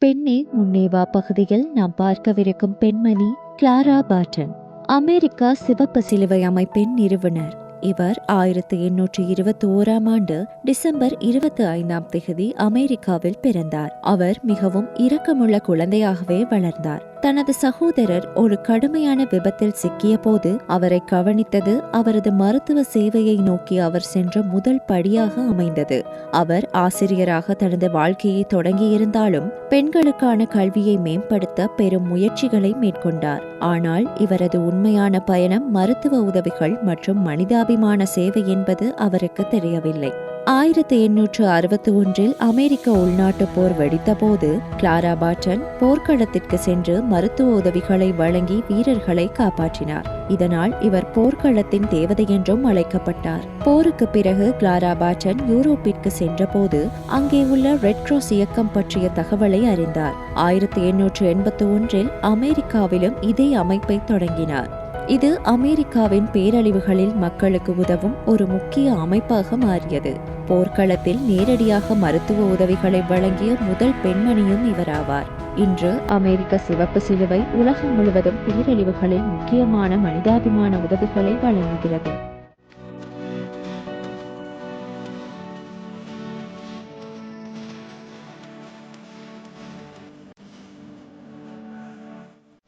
பெண்ணே முன்னேவா பகுதியில் நாம் பார்க்கவிருக்கும் பெண்மணி கிளாரா பாட்டன். அமெரிக்கா சிவப்பு சிலுவை அமைப்பின் நிறுவனர். இவர் ஆயிரத்தி எண்ணூற்றி இருபத்தி ஓராம் ஆண்டு டிசம்பர் இருபத்தி ஐந்தாம் தேதி அமெரிக்காவில் பிறந்தார். அவர் மிகவும் இரக்கமுள்ள குழந்தையாகவே வளர்ந்தார். தனது சகோதரர் ஒரு கடுமையான விபத்தில் சிக்கிய போது அவரை கவனித்தது அவரது மருத்துவ சேவையை நோக்கி அவர் சென்ற முதல் படியாக அமைந்தது. அவர் ஆசிரியராக தனது வாழ்க்கையை தொடங்கியிருந்தாலும் பெண்களுக்கான கல்வியை மேம்படுத்த பெரும் முயற்சிகளை மேற்கொண்டார். ஆனால் இவரது உண்மையான பயணம் மருத்துவ உதவிகள் மற்றும் மனிதாபிமான சேவை என்பது அவருக்கு தெரியவில்லை. ஆயிரத்தி எண்ணூற்று அறுபத்தி ஒன்றில் அமெரிக்க உள்நாட்டு போர் வெடித்தபோது கிளாரா பாட்டன் போர்க்களத்திற்கு சென்று மருத்துவ உதவிகளை வழங்கி வீரர்களை காப்பாற்றினார். இதனால் இவர் போர்க்களத்தின் தேவதை என்றும் அழைக்கப்பட்டார். போருக்கு பிறகு கிளாரா பாட்டன் யூரோப்பிற்கு சென்றபோது அங்கே உள்ள ரெட் கிராஸ் இயக்கம் பற்றிய தகவலை அறிந்தார். ஆயிரத்தி எண்ணூற்று எண்பத்தி ஒன்றில் அமெரிக்காவிலும் இதே அமைப்பை தொடங்கினார். இது அமெரிக்காவின் பேரழிவுகளில் மக்களுக்கு உதவும் ஒரு முக்கிய அமைப்பாக மாறியது. போர்க்களத்தில் நேரடியாக மருத்துவ உதவிகளை வழங்கிய முதல் பெண்மணியும் இவராவார். இன்று அமெரிக்க சிவப்பு சிலுவை உலகம் முழுவதும் பேரழிவுகளில் முக்கியமான மனிதாபிமான உதவிகளை வழங்குகிறது.